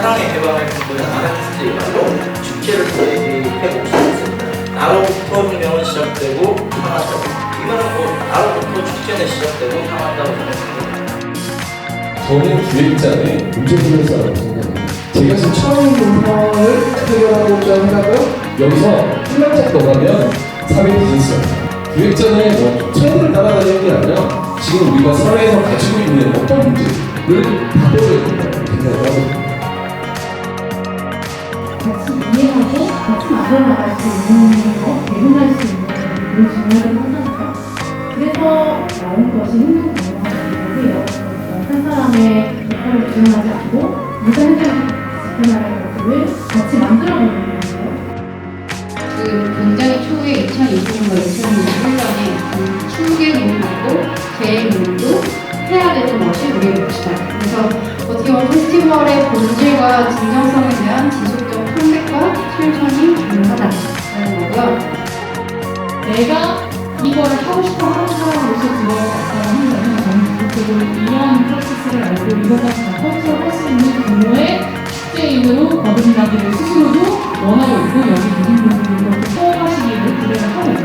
사랑의 꿈꾸는 아르티스트의 말로 축제를 도입해 봅시다. 나로부터 혁명은 시작되고 향한다고. 이거는 뭐 나로부터 축제는 시작되고 향한다고. 저는 기획자의 문제분석이라고 생각합니다. 제가 지금 처음 있는 상황을 해결하고자 생각은 여기서 한 발짝 더 가면 사회 비즈니스입니다. 기획자는 뭐 트렌드를 따라가는 게 아니라 지금 우리가 사회에서 가지고 있는 어떤 문제를 된다고 생각을 하거 만들어나갈 수 있는 거, 대응할 수 있는 그런 중요하다고 생각합니다. 그래서 나온 것이 행동 방어라고요. 한 사람의 역할을 지원하지 않고 누가 행동을 지켜나가는 것들을 같이 만들어보는 거예요. 그 굉장히 초에 2020년과 2021년에 충계 문화도 계획 문도 해야 되는 것이 우리의 몫이다. 그래서 어떻게 보면 페스티벌의 본질과 진정성에 대한 지속적 내가 이걸 하고 싶어 하는 사람으로서 그걸 한다면 저는 그쪽으로 이러한 프로세스를 알고 이것까지 다 컨트롤 할수 있는 경우에 축제인으로 거듭나기를 스스로도 원하고 있고 여기 계신 분들도 소원하시기를 기대를 하고 있습니다.